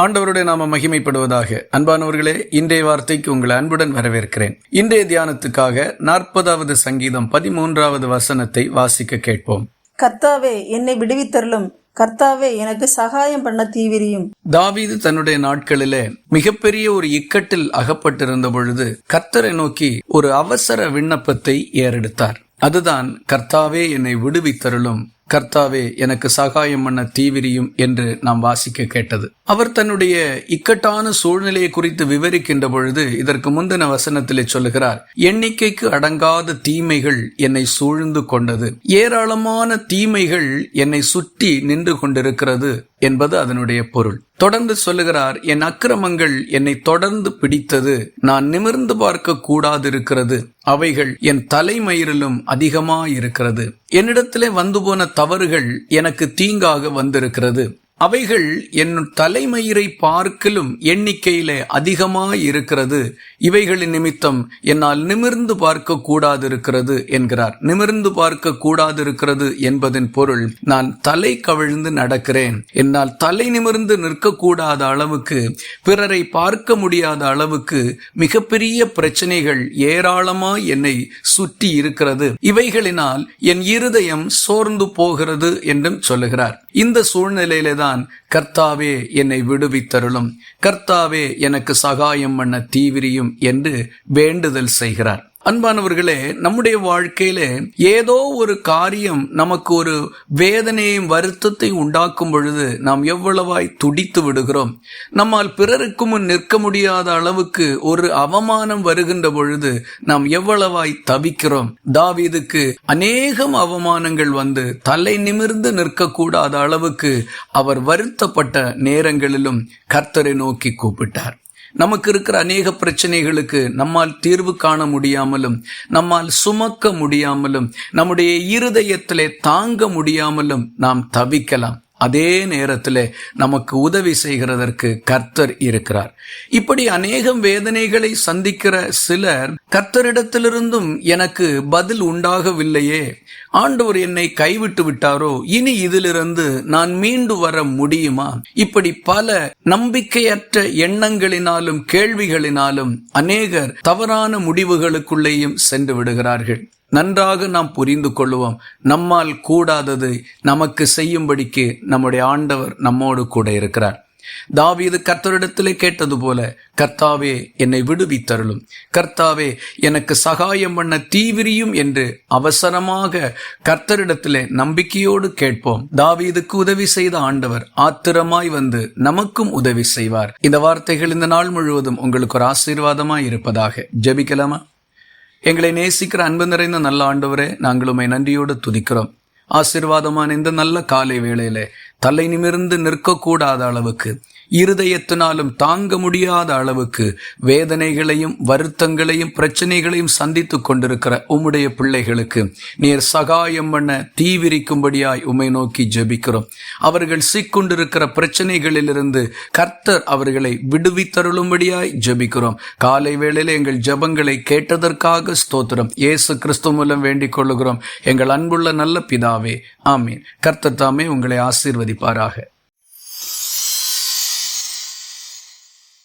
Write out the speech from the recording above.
ஆண்டவருடைய நாம மகிமைப்படுவதாக. அன்பானவர்களே இன்றைய வார்த்தைக்கு உங்களை அன்புடன் வரவேற்கிறேன். இன்றைய தியானத்துக்காக நாற்பதாவது சங்கீதம் பதிமூன்றாவது வசனத்தை வாசிக்க கேட்போம். கர்த்தாவே என்னை விடுவித்தருளும். கர்த்தாவே எனக்கு சகாயம் பண்ண தீவிரியும். தாவீது தன்னுடைய நாட்களிலே மிகப்பெரிய ஒரு இக்கட்டில் அகப்பட்டிருந்த பொழுது கர்த்தரை நோக்கி ஒரு அவசர விண்ணப்பத்தை ஏறெடுத்தார். அதுதான் கர்த்தாவே என்னை விடுவித்தருளும். கர்த்தாவே எனக்கு சகாயம் பண்ண தீவிரியும் என்று நாம் வாசிக்க கேட்டது. அவர் தன்னுடைய இக்கட்டான சூழ்நிலையை குறித்து விவரிக்கின்ற பொழுது இதற்கு முந்தின வசனத்திலே சொல்லுகிறார் எண்ணிக்கைக்கு அடங்காத தீமைகள் என்னை சூழ்ந்து கொண்டது. ஏராளமான தீமைகள் என்னை சுற்றி நின்று கொண்டிருக்கிறது என்பது அதனுடைய பொருள். தொடர்ந்து சொல்லுகிறார் என் அக்கிரமங்கள் என்னை தொடர்ந்து பிடித்தது. நான் நிமிர்ந்து பார்க்க கூடாதிருக்கிறது அவைகள் என் தலைமயிரிலும் அதிகமாயிருக்கிறது. என்னிடத்திலே வந்து போன தவறுகள் எனக்கு தீங்காக வந்திருக்கிறது. அவைகள் என் தலைமயிரை பார்க்கலும் எண்ணிக்கையிலே இருக்கிறது இவைகளின் நிமித்தம் என்னால் நிமிர்ந்து பார்க்க கூடாதிருக்கிறது என்கிறார். நிமிர்ந்து பார்க்க கூடாதிருக்கிறது என்பதன் பொருள் நான் தலை கவிழ்ந்து நடக்கிறேன். என்னால் தலை நிமிர்ந்து நிற்கக்கூடாத அளவுக்கு பிறரை பார்க்க முடியாத அளவுக்கு மிகப்பெரிய பிரச்சனைகள் ஏராளமா என்னை சுற்றி இருக்கிறது இவைகளினால் என் இருதயம் சோர்ந்து போகிறது என்றும் சொல்லுகிறார். இந்த சூழ்நிலையிலே தான் கர்த்தாவே என்னை விடுவித்தருளும். கர்த்தாவே எனக்கு சகாயம் பண்ண தீவிரியும் என்று வேண்டுதல் செய்கிறார். அன்பானவர்களே நம்முடைய வாழ்க்கையில ஏதோ ஒரு காரியம் நமக்கு ஒரு வேதனையும் வருத்தத்தை உண்டாக்கும் பொழுது நாம் எவ்வளவாய் துடித்து விடுகிறோம். நம்மால் பிறருக்கு முன் நிற்க முடியாத அளவுக்கு ஒரு அவமானம் வருகின்ற பொழுது நாம் எவ்வளவாய் தவிக்கிறோம். தாவீதுக்கு அநேகம் அவமானங்கள் வந்து தலை நிமிர்ந்து நிற்கக்கூடாத அளவுக்கு அவர் வருத்தப்பட்ட நேரங்களிலும் கர்த்தரை நோக்கி கூப்பிட்டார். நமக்கு இருக்கிற அநேக பிரச்சனைகளுக்கு நம்மால் தீர்வு காண முடியாமலும் நம்மால் சுமக்க முடியாமலும் நம்முடைய இருதயத்திலே தாங்க முடியாமலும் நாம் தவிக்கலாம். அதே நேரத்தில் நமக்கு உதவி செய்கிறதற்கு கர்த்தர் இருக்கிறார். இப்படி அநேகம் வேதனைகளை சந்திக்கிற சிலர் கர்த்தரிடத்திலிருந்தும் எனக்கு பதில் உண்டாகவில்லையே. ஆண்டவர் என்னை கைவிட்டு விட்டாரோ? இனி இதிலிருந்து நான் மீண்டு வர முடியுமா? இப்படி பல நம்பிக்கையற்ற எண்ணங்களினாலும் கேள்விகளினாலும் அநேகர் தவறான முடிவுகளுக்குள்ளேயும் சென்று விடுகிறார்கள். நன்றாக நாம் புரிந்து கொள்வோம் நம்மால் கூடாதது நமக்கு செய்யும்படிக்கு நம்முடைய ஆண்டவர் நம்மோடு கூட இருக்கிறார். தாவீது கர்த்தரிடத்திலே கேட்டது போல கர்த்தாவே என்னை விடுவித்தருளும். கர்த்தாவே எனக்கு சகாயம் பண்ண தீவிரியும் என்று அவசரமாக கர்த்தரிடத்திலே நம்பிக்கையோடு கேட்போம். தாவீதுக்கு உதவி செய்த ஆண்டவர் ஆத்திரமாய் வந்து நமக்கும் உதவி செய்வார். இந்த வார்த்தைகள் இந்த நாள் முழுவதும் உங்களுக்கு ஒரு ஆசீர்வாதமாய் இருப்பதாக. ஜெபிக்கலாமா? எங்களை நேசிக்கிற அன்பு நிறைந்த நல்ல ஆண்டவரே நாங்கள் உண்மை நன்றியோடு துதிக்கிறோம். ஆசீர்வாதமான இந்த நல்ல காலை வேளையில தலை நிமிர்ந்து நிற்கக்கூடாத அளவுக்கு இருதயத்தினாலும் தாங்க முடியாத அளவுக்கு வேதனைகளையும் வருத்தங்களையும் பிரச்சனைகளையும் சந்தித்து கொண்டிருக்கிற உம்முடைய பிள்ளைகளுக்கு நீர் சகாயம் பண்ண தீவிரிக்கும்படியாய் உமை நோக்கி ஜெபிக்கிறோம். அவர்கள் சிக்கொண்டிருக்கிற பிரச்சனைகளிலிருந்து கர்த்தர் அவர்களை விடுவித்தருளும்படியாய் ஜெபிக்கிறோம். காலை வேளையில் எங்கள் ஜபங்களை கேட்டதற்காக ஸ்தோத்திரம். இயேசு கிறிஸ்து மூலம் வேண்டிக் கொள்ளுகிறோம். எங்கள் அன்புள்ள நல்ல பிதாவே ஆமீன். கர்த்தர் தாமே உங்களை ஆசீர்வதிப்பாராக.